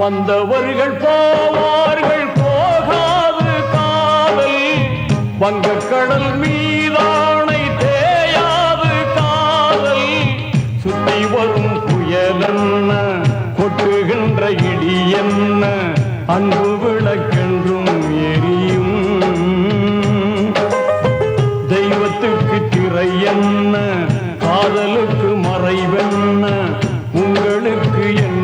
வந்தவர்கள் போவார்கள் போகாது காதல். வங்கக்கடல் மீதானை தேயாது காதல். சுத்தி வரும் புயலென்ன கொட்டுகின்ற இடி என்ன அன்பு விளக்கென்றும் எரியும். தெய்வத்துக்கு திரை என்ன காதலுக்கு மறைவென்ன உங்களுக்கு என்ன